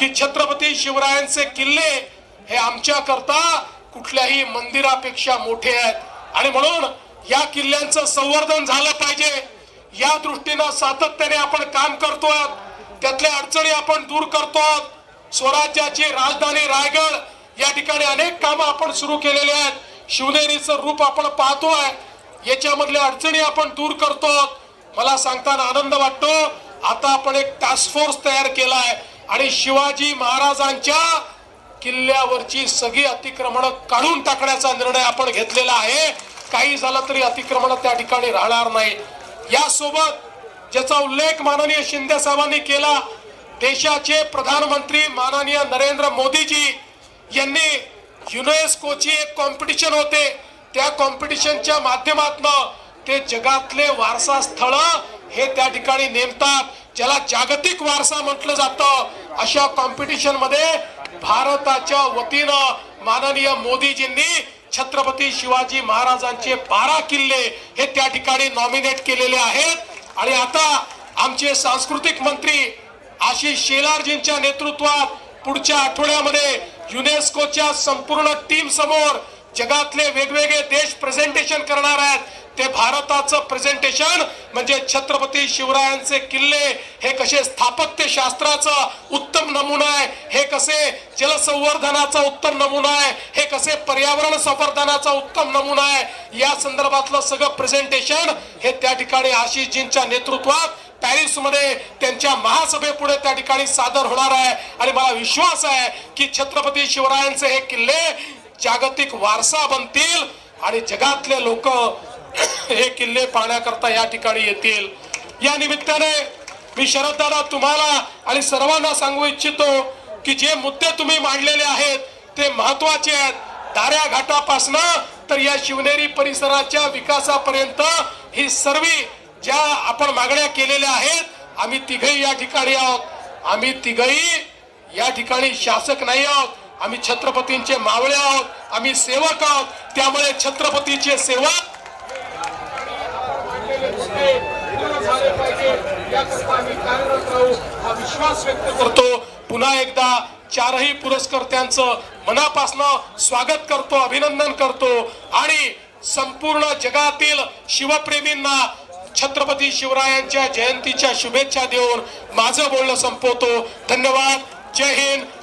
की छत्रपती शिवरायांचे किल्ले हे आमच्या करता कुठल्याही मंदिरापेक्षा मोठे आहेत. आणि म्हणून या किल्ल्यांचं संवर्धन झालं पाहिजे. या दृष्टीनं सातत्याने आपण काम करतोय. त्यातल्या अडचणी आपण दूर करतो स्वराज्याची राजधानी रायगड या ठिकाणी अनेक कामं आपण सुरू केलेले आहेत. शिवनेरीचं रूप आपण पाहतोय. याच्यामधल्या अडचणी आपण दूर करतो मला सांगताना आनंद वाटतो. आता आपण एक टास्क फोर्स तयार आहे आणि शिवाजी महाराजांच्या किल्ल्यावरची सगळी अतिक्रमण काढून टाकण्याचा निर्णय आपण घेतलेला आहे. काही झालं तरी अतिक्रमण त्या ठिकाणी राहणार नाही. यासोबत ज्याचा उल्लेख माननीय शिंदे साहेबांनी केला देशाचे प्रधानमंत्री माननीय नरेंद्र मोदीजी यांनी युनेस्कोची एक कॉम्पिटिशन होते. त्या कॉम्पिटिशनच्या माध्यमातून ते जगातले वारसा स्थळ हे त्या ठिकाणी नेमतात. ज्याला जागतिक वारसा म्हटलं जातं अशा कॉम्पिटिशनमध्ये भारताच्या वतीनं माननीय मोदीजींनी छत्रपती शिवाजी महाराजांचे बारा किल्ले हे त्या ठिकाणी नॉमिनेट केलेले आहेत. आणि आता आमचे सांस्कृतिक मंत्री आशिष शेलारजींच्या नेतृत्वात पुढच्या आठवड्यामध्ये युनेस्कोच्या संपूर्ण टीम समोर जगातले वेगवेगळे देश प्रेझेंटेशन करणार आहेत. ते भारताचं प्रेझेंटेशन म्हणजे छत्रपती शिवरायांचे किल्ले हे कसे स्थापत्य शास्त्राचा उत्तम नमुना आहे हे कसे जलसंवर्धनाचा उत्तम नमुना आहे हे कसे पर्यावरण संवर्धनाचा उत्तम नमुना आहे या संदर्भातलं सगळं प्रेझेंटेशन हे त्या ठिकाणी आशिषजींच्या नेतृत्वात पॅरिसमध्ये त्यांच्या महासभेपुढे त्या ठिकाणी सादर होणार आहे. आणि मला विश्वास आहे की छत्रपती शिवरायांचे हे किल्ले जागतिक वारसा बनतील आणि जगातले लोक हे किल्ले पाहण्याकरता या ठिकाणी येतील. या निमित्ताने मी शरददादा तुम्हाला आणि सर्वांना सांगू इच्छितो की जे मुद्दे तुम्ही मांडलेले आहेत ते महत्त्वाचे आहेत. दाऱ्या घाटापासनं तर या शिवनेरी परिसराच्या विकासापर्यंत ही सर्व ज्या आपण मागण्या केलेल्या आहेत आम्ही तिघही या ठिकाणी आहोत. आम्ही तिघही या ठिकाणी शासक नाही आहोत. आम्ही छत्रपतींचे मावळे आहोत आम्ही सेवक आहोत त्यामुळे छत्रपतीचे सेवक विश्वास व्यक्त करतो. पुन्हा एकदा चारही पुरस्कर्त्यांचं मनापासनं स्वागत करतो अभिनंदन करतो. आणि संपूर्ण जगातील शिवप्रेमींना छत्रपती शिवरायांच्या जयंतीच्या शुभेच्छा देऊन माझं बोलणं संपवतो. धन्यवाद. जय हिंद.